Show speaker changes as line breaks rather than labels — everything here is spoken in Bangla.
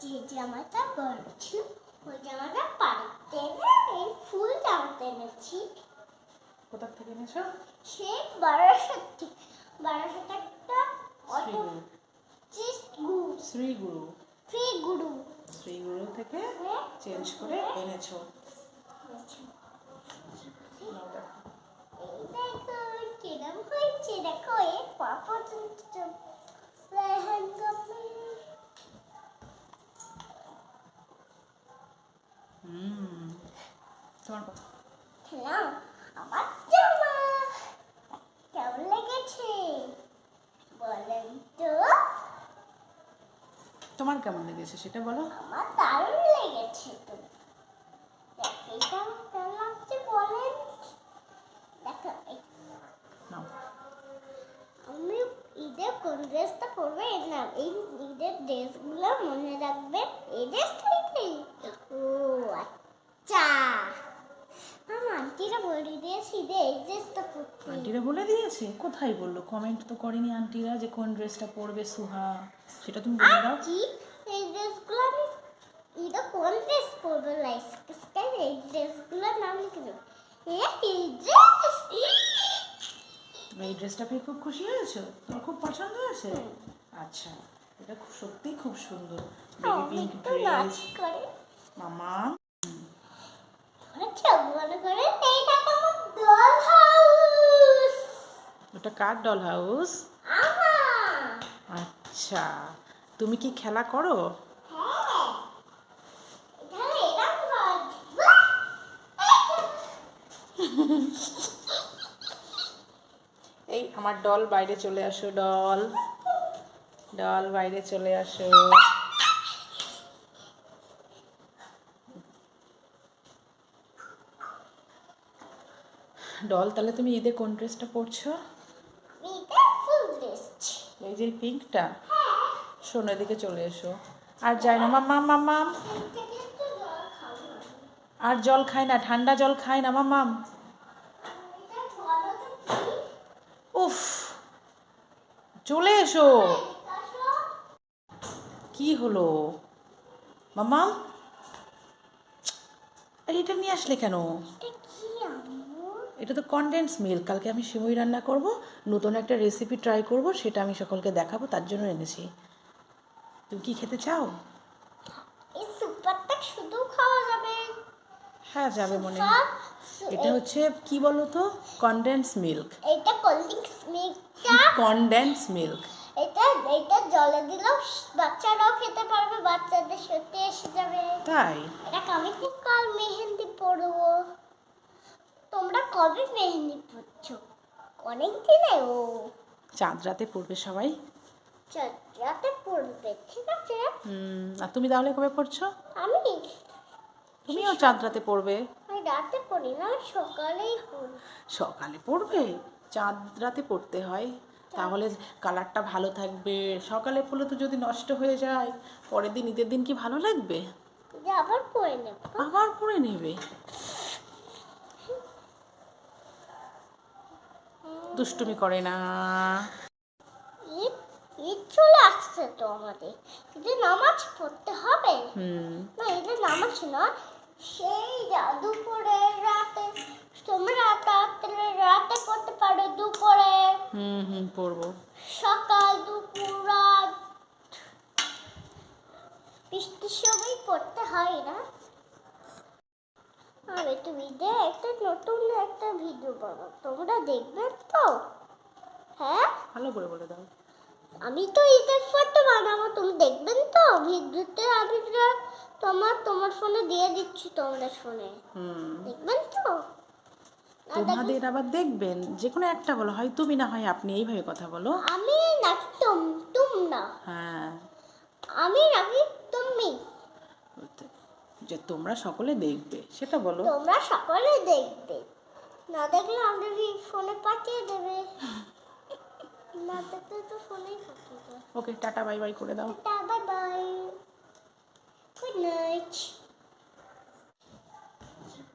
যে জামাটা পরছি ওই জামাটা পাড়তে এই ফুল জামাটা এনেছি।
কোথা থেকে এনেছো?
সে বারাসাত থেকে। বারাসাত একটা অটো
শ্রীগুরু
চিস্ট গুরু। ফ্রি গুরু।
থেকে
হ্যাঁ।
চেঞ্জ করে এনেছো
এনেছি। এই কিরম হয়েছে। দেখো এ পা পর্যন্ত
তোমার
খেলাম আমার জামা কেমন লেগেছে? বলেন তো।
তোমার কেমন লেগেছে সেটা বলো।
আমার দারুণ লেগেছে তো। আমি ঈদের কোন ড্রেসটা পরবে? নাম এই ঈদের ড্রেসগুলো মনে রাখবেন এই ড্রেসটাই ও আচ্ছা আমার আন্টিরা এই ড্রেসটা পরতে
আন্টিরা বলে দিয়েছে? কোথায় বলল? কমেন্ট তো করেনি আন্টিরা যে কোন ড্রেসটা পরবে সুহা। সেটা তুমি বলে দাও।
আন্টি এই ড্রেসগুলো আমি ঈদে কোন ড্রেস পরবে? এই ড্রেসগুলোর নাম লিখে দেবো। এই ড্রেস
তুমি এই ড্রেসটা পেয়ে খুব খুশি হয়েছো? তোমার খুব পছন্দ হয়েছে? আচ্ছা এটা খুব সত্যিই খুব সুন্দর। পিঙ্ক ড্রেস মামা।
চোখ বন্ধ করে ডল হাউস
ওটা কার ডল হাউস আচ্ছা তুমি কি খেলা করো?
হ্যাঁ
এই আমার ডল বাইরে চলে আসো ডল ডল বাইরে চলে আসো। ডল, তাহলে তুমি ঈদে কোন ড্রেসটা পরছো? এই যে পিঙ্কটা? শোনো, এদিকে চলে এসো। আর যাই না মামা মামাম
না।
আর জল খায় না, ঠান্ডা জল খায় না মামাম
কি
উফ, চলে এসো। কি হলো? মামাম আরে, এটা নিয়ে আসলে কেন?
এটা
তো কনডেন্স মিল্ক কালকে আমি সিমুই রান্না করব নতুন একটা রেসিপি ট্রাই করব সেটা আমি সকলকে দেখাবো তার জন্য এনেছি। তুমি কি খেতে চাও?
এই সুপারটা শুধু খাওয়া যাবে।
হ্যাঁ যাবে মনে। এটা হচ্ছে কি বলো তো কনডেন্স মিল্ক
এটা কোল্ড ড্রিঙ্কস মিল্কটা
কনডেন্স মিল্ক
এটা এটা জলে দিলেও বাচ্চারাও খেতে পারবে বাচ্চাদের সত্যি এসে যাবে।
তাই?
এটা আমি কাল মেহেন্দি পরবো। তোমরা কবে মেহেন্দি পরছো? অনেক দিনে ও।
চাঁদ রাতে পড়বে সবাই।
চাঁদ রাতে পড়বে ঠিক আছে।
হুম আর তুমি তাহলে কবে পড়ছো?
আমি
তুমিও চাঁদ রাতে পড়বে।
আমি রাতে পড়ি না সকালেই পড়ি।
সকালে পড়বে? চাঁদ রাতে পড়তে হয়। তাহলে কালারটা ভালো থাকবে। সকালে পড়লে তো যদি নষ্ট হয়ে যায় পরের দিন ঈদের দিন কি ভালো লাগবে?
আবার পড়ে নেব।
আবার পরে নেবে। দুষ্টুমি করে না।
ঈদ ঈদ চলে আসছে তো আমাদের। ঈদে নামাজ পড়তে হবে।
হুম।
না এটা নামাজ নয়। সেই যা- দুপুরে রাতে তোমরা রাত্রে রাতে পড়তে পারো দুপুরে।
হুম হুম পড়ব।
সকাল দুপুর রাত। বৃষ্টির সময় পড়তে হয় না। আমি তো ঈদে একটা নতুন একটা ভিডিও বানাবো তোমরা দেখবে তো? হ্যাঁ?
ভালো করে বলে দাও।
আমি তো ঈদের ফটো বানাবো তুমি দেখবেন তো? ভিডিওতে আমি তোমার তোমার ফোনে দিয়ে দিচ্ছি তোমাদের ফোনে।
হুম।
দেখবেন তো?
তোমাদের আবার দেখবেন যে কোনো একটা বলো হয় তুমি না হয় আপনি এইভাবে কথা বলো।
আমি নাকি তুম তুম না।
হ্যাঁ।
আমি নাকি তুমি।
যে তোমরা সকলে দেখবে। সেটা বলো।
তোমরা সকলে দেখবে। না দেখলে আমাদের ফোনে পাঠিয়ে দেবে। না দেখলে তো ফোনেই পাঠিয়ে দেবে।
ওকে টাটা বাই বাই করে দাও।
Tata bye bye. Good night.